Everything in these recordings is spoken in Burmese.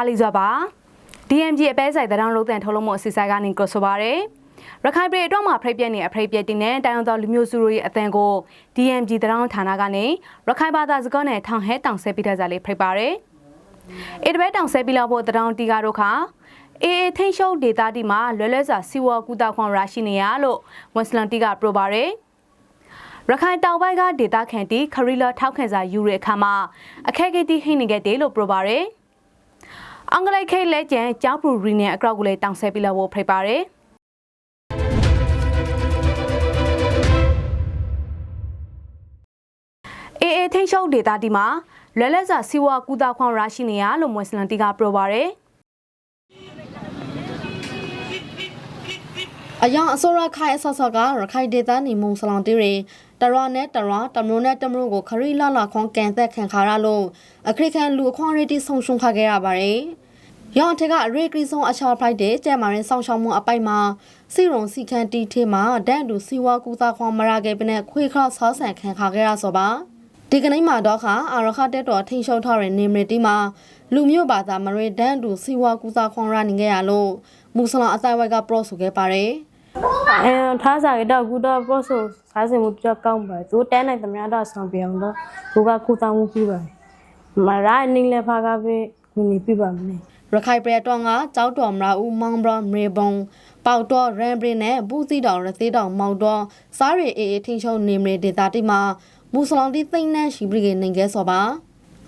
ကားလေးစွာပါ DMG အပဲဆိုင်တရောင်းလုံးတန်ထုတ်လို့မှုအစီအဆိုင်ကနေကြဆိုပါရယ်ရခိုင်ပြည်အတွက်မှာဖရိတ်ပြက်နေအဖရိတ်ပြက်တင်တဲ့တိုင်အောင်တော်လူမျိုးစုတို့ရဲ့အတန်ကို DMG တရောင်းဌာနကနေရခိုင်ဘာသာစကားနဲ့ထောင်ဟဲတောင်ဆဲပြတဲ့ဇာလေးဖိတ်ပါရယ်အဲ့ဒီဘက်တောင်ဆဲပြလောက်ဖို့တရောင်းတီကားတို့ခါအေးထိန်ရှုံးဒေတာတီမှာလွယ်လွယ်စွာစီဝါကူတာခွန်ရရှိနေရလို့မွတ်စလင်တီကပြောပါရယ်ရခိုင်တောင်ပိုင်းကဒေတာခန်တီခရီလာထောက်ခံစာယူရအခါမှာအခက်အခဲတီဟိနေခဲ့တယ်လို့ပြောပါရယ် အင်္ဂလိပ်ခိတ်လဲကျန်ကျောင်းပူရီနဲ့အကောက်ကိုလည်းတောင်ဆဲပြလောက်ဖို့ဖိတ်ပါရယ်အေးအေးထိန်ရှုံးဒေတာတီမှာလွယ်လွယ်စွာစီဝါကူတာခွန်ရရှိနေရလို့မွတ်စလင်တီကပြောပါရယ်အယောင်အစောရခိုင်အဆော့ဆော့ကရခိုင်ဒေသနေမုံဆလောင်တီရီ တရနဲ့တရတမလို့နဲ့တမလို့ကိုခရီလာလာခွန်ကန်သက်ခံခါရလို့အခရိကန်လူအခွန်ရီတီဆုံရှုံခခဲ့ရပါတယ်။ရောင်ထက်ကရေကရီဆုံအချော်ဖိုက်တဲ့ကျဲမာရင်ဆောင်းရှောင်းမှုအပိုက်မှာစီရုံစီခန်တီထေမှာဒန်တူစီဝါကူသာခွန်မရခဲ့ပနဲ့ခွေခါဆောဆန်ခံခါခဲ့ရဆိုပါဒီကနေ့မှာတော့ခါအာရခတက်တော်ထိန်ရှုံထားတဲ့နေမတီမှာလူမျိုးဘာသာမရေဒန်တူစီဝါကူသာခွန်ရနေခဲ့ရလို့မူဆလန်အတိုင်းဝိုက်ကပရော့ဆိုခဲ့ပါတယ်။ အဲထားစားရတော့ကူတော့ပေါ့ဆိုစားစင်မှုကြောက်ကောင်းပါသူတဲနိုင်သမျှတော့ဆောင်ပြောင်းတော့သူကကုသမှုပြပါမရိုင်းနေလေဖာကပဲကူညီပြပါမလဲရခိုင်ပြည်တော်ကကြောက်တော်မရာဦးမောင်ဘရမေဘုံပေါတော်ရန်ဘရနဲ့ဘူးစီတောင်ရသေးတောင်မောင်တော်စားရအေးအေးထင်းချုံနေမဒေတာတိမှာမူဆလောင်တိသိမ့်နှန်းရှိပြီကနေငယ်စောပါ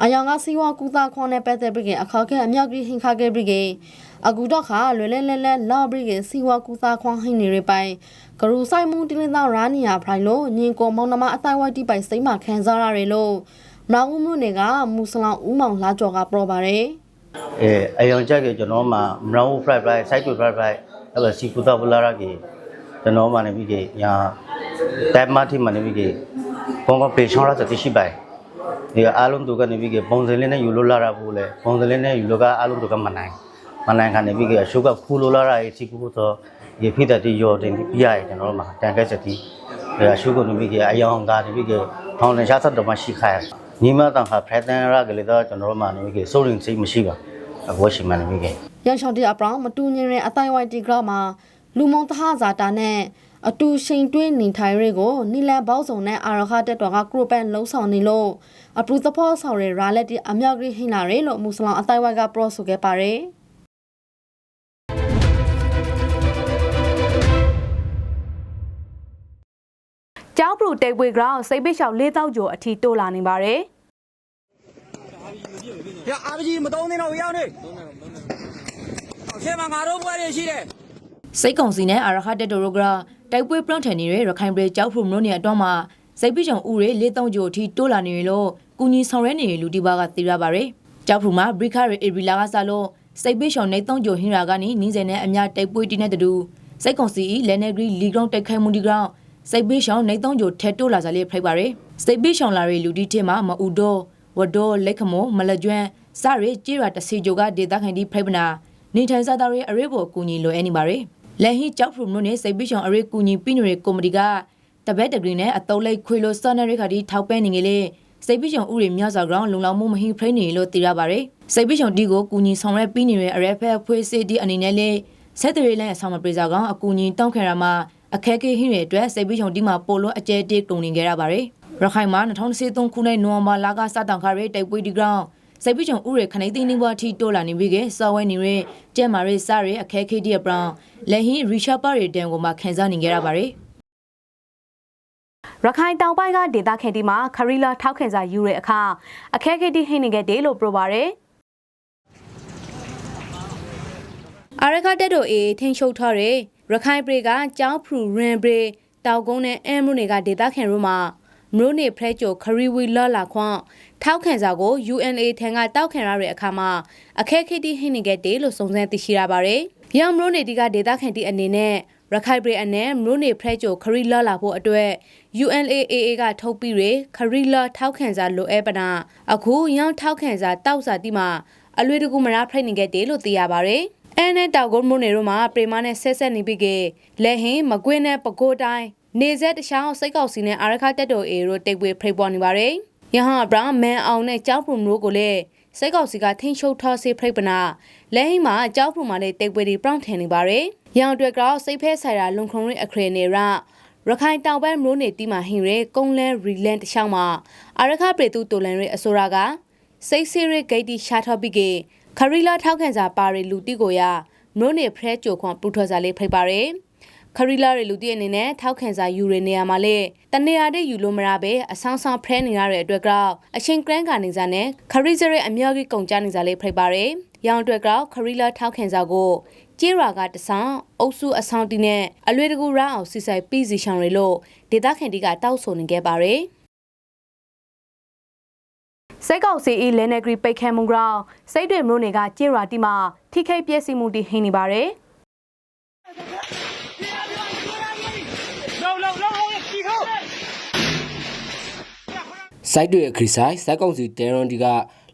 အယောင်ကစီဝါကူတာခွန်နဲ့ပတ်သက်ပြီးအခါခဲအမြောက်ကြီးဟင်ခါခဲ့ပြီးအခုတော့ခါလွယ်လဲလဲလဲလော်ပြီးစီဝါကူတာခွန်ဟင်းနေရပိုင်ဂရူဆိုင်မုန်တင်းတောင်ရာနီယာဖရိုင်လို့ညင်ကိုမောင်နှမအတိုင်းဝိုက်တိပိုင်စိမ့်မှခံစားရတယ်လို့မရောင်ဦးမြို့နယ်ကမူဆလောင်ဦးမောင်လာကျော်ကပြောပါတယ်အဲအယောင်ကြိုက်ကကျွန်တော်မှာ brown fried rice side to fried rice အဲ့လိုစီပူတာပလာရကြီးကျွန်တော်မှာနေပြီးကြီးညာတက်မတိမနေပြီးကြီးပုံကပေချောင်းရတဲ့ရှိပိုင် ဒီအားလုံးတို့ကနေပြီးကြီးပုံစံလေးနဲ့ယူလို့လာရဘူးလေပုံစံလေးနဲ့ယူလို့ကအားလုံးတို့ကမနိုင်မနိုင်ခါနေပြီးကြီးအရှုပ်ကခူလို့လာရရေးစီပူတော့ဒီဖိတတိရောတင်ပြရကျွန်တော်မှာတန်ခက်ချက်တီအဲအရှုပ်ကနေပြီးကြီးအယောင်ကနေပြီးကြီးထောင်းလန်ရှာသတ်တော့မှရှိခိုင်းညီမတန်ခါဖရက်တန်ရကလေးတော့ကျွန်တော်မှာနေပြီးကြီးစိုးရင်စိတ်မရှိပါအခုရှိမှနေပြီးကြီးရန်ချောင်တီအပရောင်မတူညင်တဲ့အတိုင်းဝိုင်တီဂရမှာလူမုံတဟဇာတာနဲ့ အတူရှိန်တွင်းနေထိုင်ရဲကိုနီလန်ဘောက်စုံနဲ့အာရခတက်တော်ကကရိုပန်လုံးဆောင်နေလို့အပရူသဖောဆောင်ရဲရာလက်တီအမြောက်ကြီးဟင်းလာရဲလို့မူဆလန်အတိုင်းဝိုင်ကပရော့ဆိုခဲ့ပါတယ်ကျောင်းပရိုတိတ်ပွေဂရောင်းစိတ်ပိတ်လျှောက်၄တောက်ကျော်အထိတိုးလာနေပါတယ်ရအာပကြီးမသုံးနေတော့ရောက်နေဆဲမှာငါတို့ဘွဲတွေရှိတယ်စိတ်ကုံစီနဲ့အာရခတက်တိုရိုဂရာ တိုက်ပွဲပရန့်ထန်နေတဲ့ရခိုင်ပြည်ကြောက်ဖရုံတို့နေအတွင်းမှာစိတ်ပိချုံဥတွေလေးသုံးကြိုအထိတိုးလာနေရလို့ကုညီဆောင်ရဲနေတဲ့လူတီဘာကသိရပါဗျ။ကြောက်ဖရုံမှာဘရိခရီအေဘီလာကစားလို့စိတ်ပိချုံနေသုံးကြိုဟင်ရာကနေနင်းစင်နဲ့အများတိုက်ပွဲတင်းတဲ့တူစိတ်ကုံစီလဲနေဂရီလီဂရောင်းတိုက်ခိုက်မှုဒီဂရောင်းစိတ်ပိချုံနေသုံးကြိုထဲတိုးလာစားလေးဖိတ်ပါဗျ။စိတ်ပိချုံလာတဲ့လူတီထဲမှာမအူတော့ဝဒေါ်လက်ခမောမလကျွမ်းစရဲကြေးရတစီဂျိုကဒေတာခိုင်ဒီဖိတ်ပနာနေထိုင်စားသားရဲ့အရေးပေါ်ကူညီလိုအပ်နေပါဗျ။ လက်ဟီကြောက်ဖရုံတို့နဲ့စိတ်ပိရှောင်အရေးကူညီပြီးနေတဲ့ကော်မတီကတပက်တဂရီနဲ့အတုံးလိုက်ခွေလို့စောနေရခါဒီထောက်ပဲနေငယ်လေစိတ်ပိရှောင်ဥတွေမြောက်စွာကောင်လုံလောက်မှုမဟိဖိနေလို့သိရပါတယ်စိတ်ပိရှောင်ဒီကိုကူညီဆောင်ရွက်ပြီးနေတဲ့အရက်ဖက်ဖွေးစီဒီအနေနဲ့လေဆက်တရီလန်အဆောင်မပြေစာကောင်အကူညီတောင်းခံရမှာအခက်အခဲဟင်းတွေအတွက်စိတ်ပိရှောင်ဒီမှာပိုလို့အကျဲတေးကုန်နေကြရပါတယ်ရခိုင်မှာ2023ခုနှစ်နိုဝင်ဘာလကစတောင်ခါရဲတိုက်ပွဲဒီကောင် စိတ်ပိချုံဥရခနိုင်သိန်းနေဘွားထီတိုးလာနေပြီကစောဝဲနေရဲကျဲမာရဲစရဲအခဲခဲဒီအပရောင်လက်ဟင်းရီရှာပါရီတန်ကိုမှခန်းစားနေကြရပါတယ်ရခိုင်တောင်ပိုင်းကဒေသခံတီမှာခရီလာထောက်ခံစာယူတဲ့အခါအခက်အခဲတီဟိနေခဲ့တယ်လို့ပြောပါရယ်အာရခတက်တို့အေးထိန်ရှုပ်ထားတဲ့ရခိုင်ပြည်ကကျောင်းဖရူရန်ဘရီတောက်ကုန်းနဲ့အမ်မရုနေကဒေသခံတို့မှာမရုနေဖရဲချိုခရီဝီလော်လာခွန် ထောက်ခံစာကို UNA ထံကတောက်ခံရတဲ့အခါမှာအခက်အခဲတီဟိနေခဲ့တယ်လို့စုံစမ်းသိရှိရပါတယ်။ရောင်မရုနေတီကဒေသခံတီအနေနဲ့ရခိုင်ပြည်အနဲ့မရုနေဖရဲချိုခရီလော်လာဖို့အတွက် UNAAA ကထုတ်ပြီးရခရီလာထောက်ခံစာလိုအပ်ပနာအခုရောင်ထောက်ခံစာတောက်စာတိမှာအလွေတကူမရဖိတ်နေခဲ့တယ်လို့သိရပါဗျ။အဲနဲ့တောက်ကုန်းမုန်နေတို့မှာပရိမာနဲ့ဆက်ဆက်နေပြီးကလက်ဟင်းမကွင်းနဲ့ပကိုးတိုင်းနေဆက်တခြားစိတ်ကောက်စီနဲ့အာရခတက်တော်အေတို့တိတ်ပွေဖိတ်ပေါ်နေပါဗျ။ယ ဟန်ဘရာမန်အောင်နဲ့ကြောက်ဖုံတို့ကိုလည်းစိတ်ကောက်စီကထိန်ချုပ်ထားစေဖိပနာလဲဟိမှာကြောက်ဖူမှာလည်းတိတ်ပွဲတွေပြောင်းထင်နေပါရယ်ရောင်အတွက်ကောက်စိတ်ဖဲဆိုင်ရာလုံခုံရအခရေနေရရခိုင်တောင်ဘက်မျိုးနေတီမာဟင်ရဲကုန်းလဲရီလန်တချောင်းမှာအာရခပရေတူတိုလန်ရဲအစိုးရကစိတ်စီရဂိတ်တီရှာထော့ပိကေခရီလာထောက်ခံစာပါရီလူတီကိုရမျိုးနေဖရဲကြိုခွန်ပူထော်စာလေးဖိပါရယ် ခရီလာရဲ့လူတီအနေနဲ့ထောက်ခံစာယူရနေရမှာလေတနေရာတဲ့ယူလို့မရပဲအဆောင်ဆောင်ဖရဲနေရတဲ့အတွက်ကောက်အချင်းကရန်ကနေစားနဲ့ခရီစရဲ့အမြောက်ကြီးကုန်ကြနေစားလေးဖိပါရယ်ရောင်အတွက်ကောက်ခရီလာထောက်ခံစာကိုကျေးရွာကတဆောင်အုပ်စုအဆောင်တီနဲ့အလွေတကူရအောင်စီဆိုင်ပြီးစီရှောင်တွေလို့ဒေသခံတွေကတောက်ဆိုနေခဲ့ပါရယ်စိတ်ကောက်စီအီလဲနေဂရီပိတ်ခဲမှုကြောင့်စိတ်တွေမျိုးတွေကကျေးရွာတီမှာထိခိတ်ပြည့်စည်မှုတီဟင်းနေပါရယ် စိုက်တွေအခရီးဆိုင်စိုက်ကောင်စီတဲရွန်ဒီက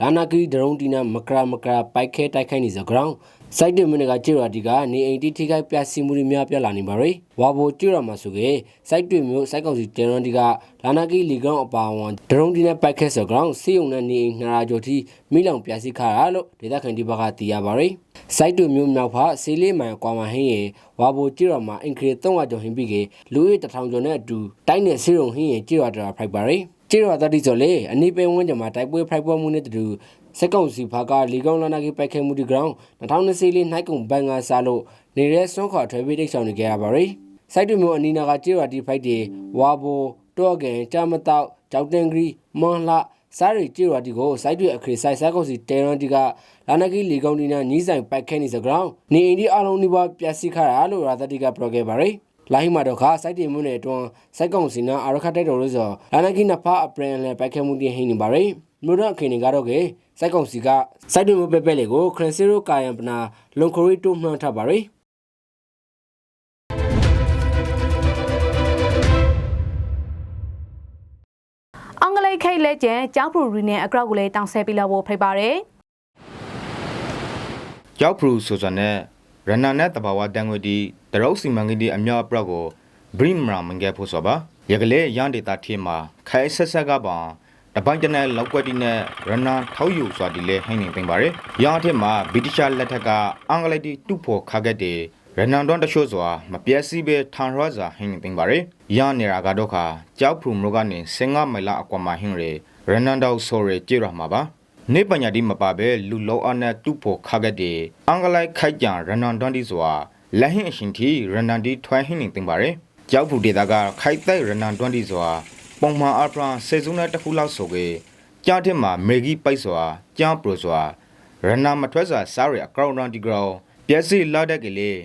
လာနာဂရီဒရုံတီနာမကရာမကရာပိုက်ခဲတိုက်ခိုက်နေစကြောင်းစိုက်တွေမင်းကကျေရဒီကနေအိမ်တီထိခိုက်ပြစီမှုတွေများပြလာနေပါရယ်ဝါဘိုကျေရမှာဆိုကေစိုက်တွေမျိုးစိုက်ကောင်စီတဲရွန်ဒီကလာနာဂရီလီကောင်အပါဝန်ဒရုံတီနာပိုက်ခဲစကြောင်းစီယုံနဲ့နေအိမ်နှစ်ရာကျော်ထိမိလောင်ပြစီခါရလို့ဒေသခံဒီဘကတီးရပါရယ်စိုက်တွေမျိုးမြောက်ဖစီလေးမိုင်ကွာမဟင်းရေဝါဘိုကျေရမှာအင်ခရီ300ကျော်ဟင်းပြီးကေလူရတထောင်ကျော်နဲ့အတူတိုင်းနဲ့စီယုံဟင်းရေကျေရတာဖိုက်ပါရယ် ကျေရတာတိဆိုလေအနိပဲဝန်းကျင်မှာတိုက်ပွဲဖိုက်ပွဲမှုနဲ့တူစက်ကောင်စီဖာကလီကောင်လာနာကပိုက်ခဲမှုဒီဂရောင်း2020လေးနိုင်ကုံဘန်ကစားလို့နေတဲ့စွန့်ခွာထွဲပေးတိတ်ဆောင်နေကြရပါရီစိုက်တူမျိုးအနီနာကကျေရတီဖိုက်တီဝါဘိုတော့ကန်တာမတောက်ကြောက်တင်ဂရီမွန်လှစားရီကျေရတီကိုစိုက်တူအခရီဆိုင်စားကောင်စီတဲရန်တီကလာနာကီလီကောင်ဒီနာညီးဆိုင်ပိုက်ခဲနေစဂရောင်းနေအင်ဒီအလုံးဒီပါပြက်စီခါရလို့ရာသတိကပရိုခဲ့ပါရီ လိုင်းမာတော့ခစိုက်တင်မှုနဲ့အတွန်းစိုက်ကောင်စီနာအာရခတိုက်တော်လို့ဆိုလာနကီနဖာအပရင်လဲပိုက်ခဲမှုတင်ဟင်းနေပါရယ်မြို့တော်ခင်နေကတော့ကေစိုက်ကောင်စီကစိုက်တင်မှုပဲပဲလေကိုခရစီရိုကာယံပနာလွန်ခရီတိုမှန်ထားပါရယ်အင်္ဂလိပ်ခိတ်လဲကျန်ကျောင်းဖရူရီနဲ့အကောက်ကိုလည်းတောင်းဆဲပေးလို့ဖို့ဖိတ်ပါတယ်ကြောက်ဖရူဆိုစနဲ့ ရဏနဲ့တဘာဝတန်ငွေတီတရုတ်စီမံကိန်းဒီအမြောက်အပရက်ကိုဘရိမရာမင်ကဲဖို့ဆိုပါရကလေးရန်ဒေတာထီမှာခိုင်ဆက်ဆက်ကပါတပိုင်းတနဲ့လောက်ကွက်တီနဲ့ရဏထောက်ယူစွာဒီလဲဟင်းနေပင်ပါရရန်ထက်မှာဗြိတိရှလက်ထက်ကအင်္ဂလိပ်တီတူဖို့ခါခဲ့တဲ့ရဏန်တွန်တချို့စွာမပြည့်စည်ပဲထန်ရောစွာဟင်းနေပင်ပါရရန်နေရာကတော့ခါကြောက်ဖရူမလို့ကနေစင်ငါမိုင်လာအကွာမှာဟင်းရရဏန်တော့ဆိုရကြေရမှာပါ နေပညာဒီမပါပဲလူလောအနဲ့တူဖို့ခါခဲ့တဲ့အင်္ဂလိုက်ခိုက်ကြရန်နန်တန်ဒီစွာလက်ဟင်းအရှင်တီရန်နန်ဒီထွိုင်းဟင်းနေတင်ပါရယ်ကြောက်ဖူဒေတာကခိုက်တဲ့ရန်နန်တန်ဒီစွာပုံမှန်အဖရန်စေစုံနဲ့တစ်ခုလောက်ဆိုကေကြားတဲ့မှာမေဂီပိုက်စွာကြားပရိုစွာရန်နာမထွက်စွာစားရအကောင့်ရန်ဒီဂရောပြက်စီလာတဲ့ကလေး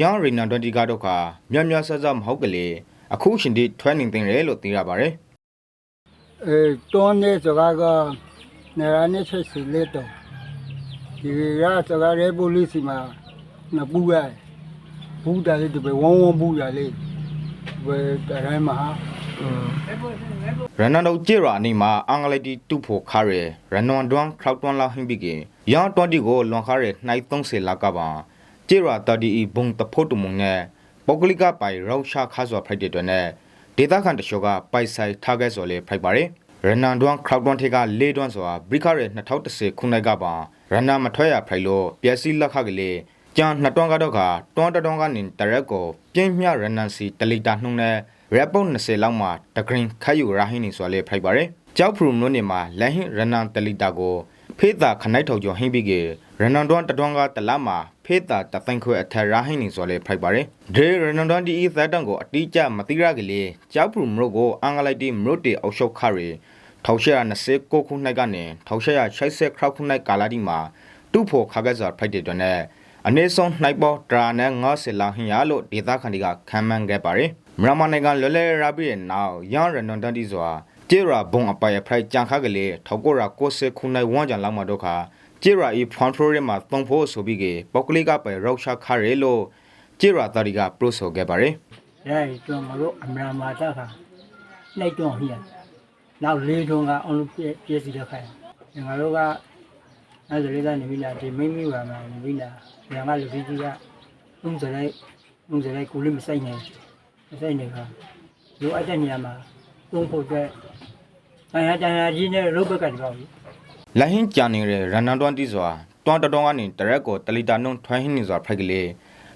ရန်ရီနန်တန်ဒီကတော့ခါမြတ်မြတ်ဆဆမဟုတ်ကလေးအခုရှင်ဒီထွိုင်းနေတင်တယ်လို့သိရပါတယ်အဲတွန်းနေစကားက နေရာနဲ့ချက်စီလက်တော့ဒီရစကားရဲပိုလိစီမှာနပူရဘူးတာလေးဒီပဲဝုံဝုံဘူးရလေးဘယ်တိုင်းမှာရန်နန်တို့ကျေရာနေမှာအင်္ဂလိပ်တီတူဖို့ခါရရန်နွန်ဒွန်ခရောက်တွန်လာဟင်းဘီကေယောင်20ကိုလွန်ခါရနိုင်30လာကပါကျေရာတဒီဘုံတဖို့တမုံနဲ့ပုဂ္ဂလိကပိုင်ရောက်ရှာခါစွာဖိုက်တဲ့တွင်နဲ့ဒေတာခန်တချို့ကပိုက်ဆိုင်ထားခဲ့စော်လေဖိုက်ပါရ ရန်နန်ဒွန်ခရောက်တွန်ထေက၄တွန်စွာဘရိခါရ2010ခုနှစ်ကပါရန်နာမထွက်ရဖိုက်လို့ပျက်စီးလက်ခကလေးကျန်နှစ်တွန်းကတော့ကတွန်းတတွန်းကနေတရက်ကိုပြင်းမြရန်နန်စီတလီတာနှုံးနဲ့ရက်ပုံ20လောက်မှာတဂရင်ခတ်ယူရာဟင်းနေဆိုလေဖိုက်ပါရယ်ကြောက်ဖရူမလို့နေမှာလက်ဟင်းရန်နန်တလီတာကိုဖေးတာခနိုင်ထောက်ကျော်ဟင်းပြီးကေရန်နန်တွန်းတတွန်းကတလမှာ ဖေးတာတသိန်းခွဲအထက်ရာဟင်းနေဆိုလေဖိုက်ပါရယ်ဒေရန်နန်တွန်းဒီအီသတ်တန်ကိုအတိအကျမတိရကလေးကြောက်ဖရူမလို့ကိုအင်္ဂလိုက်တီမလို့တေအောက်ရှုတ်ခရီ1829ခုနှစ်ကနေ1860ခရောက်ခုနှစ်ကာလာဒီမှာတူဖို့ခါကစားဖိုက်တဲ့တွင်နဲ့အနည်းဆုံးနှိုက်ပေါ်ဒရာနဲ့90လောင်ဟင်ရလို့ဒေသခံတွေကခံမှန်းခဲ့ပါတယ်မြန်မာနိုင်ငံလွယ်လွယ်ရာပြီးတဲ့နောက်ရန်ရန်နန်တန်တီစွာကျေရာဘုံအပိုင်အဖိုက်ကြံခါကလေးထောက်ကိုရာ60ခုနှစ်ဝန်းကျင်လောက်မှာတော့ခါ ကျေရာဤဖွန်ဖရိုရဲမှာသုံးဖို့ဆိုပြီးကေပေါကလေးကပဲရောက်ရှာခါရဲလို့ကျေရာတာရီကပရိုဆိုခဲ့ပါတယ်ရဲတွန်းမလို့အမရာမာတာခါလိုက်တွန်းဟိယနောက်လေးတွန်းကအောင်လို့ပြည့်ပြည့်စီတဲ့ခိုင်ငါတို့ကအဲ့ဒါလေးကနေပြီလားဒီမိမိဝါမှာနေပြီလားညငါလူကြီးကြီးကဥစရိုက်ဥစရိုက်ကိုလေးမဆိုင်နိုင်မဆိုင်နိုင်ခါလိုအပ်တဲ့နေရာမှာသုံးဖို့အတွက်ဆိုင်ရာတန်ရာကြီးနဲ့ရုပ်ဘက်ကတည်းက လဟင်းကြနေတဲ့ရန်နန်တွန်တီစွာတွန်တတော်ကနေတရက်ကိုတလီတာနှုံထွိုင်းဟင်းနေစွာဖိုက်ကလေး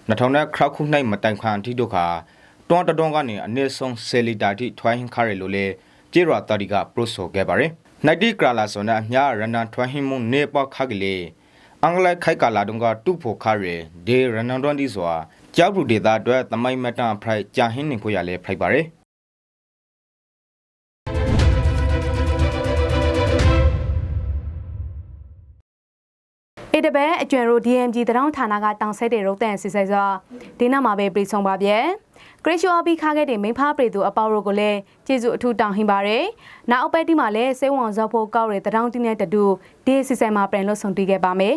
2000နဲ့ခရောက်ခုနိုင်မတိုင်ခွန်အထိတို့ခါတွန်တတော်ကနေအနည်းဆုံး10လီတာထိထွိုင်းဟင်းခါရလို့လေကျေရတာဒီကပရိုဆိုခဲ့ပါတယ်နိုင်တီကရာလာဆိုနာအမြရန်နန်ထွိုင်းဟင်းမုန်နေပခါကလေးအင်္ဂလိပ်ခိုက်ကလာတုံကတူဖို့ခါရဒေရန်နန်တွန်တီစွာကြောက်ဘူးဒေတာအတွက်သမိုင်းမတန်ဖရိုက်ကြာဟင်းနေဖို့ရလဲဖိုက်ပါတယ် တပဲအကျွမ်းရို DMG တရောင်းဌာနကတောင်ဆက်တဲ့ရုပ်တန်စစ်ဆိုင်စွာဒီနောက်မှာပဲပြေဆုံးပါဗျဲဂရစ်ရှူအပီခါခဲ့တဲ့မိဖပရိသူအပေါရိုကိုလည်းကျေးဇူးအထူးတောင်းဟင်ပါတယ်နောက်အပတ်ဒီမှာလည်းစေဝံဇော့ဖို့ကောက်ရတဲ့တရောင်းတင်းတဲ့တူဒီစစ်ဆိုင်မှာပြန်လို့ဆုံတွေ့ခဲ့ပါမယ်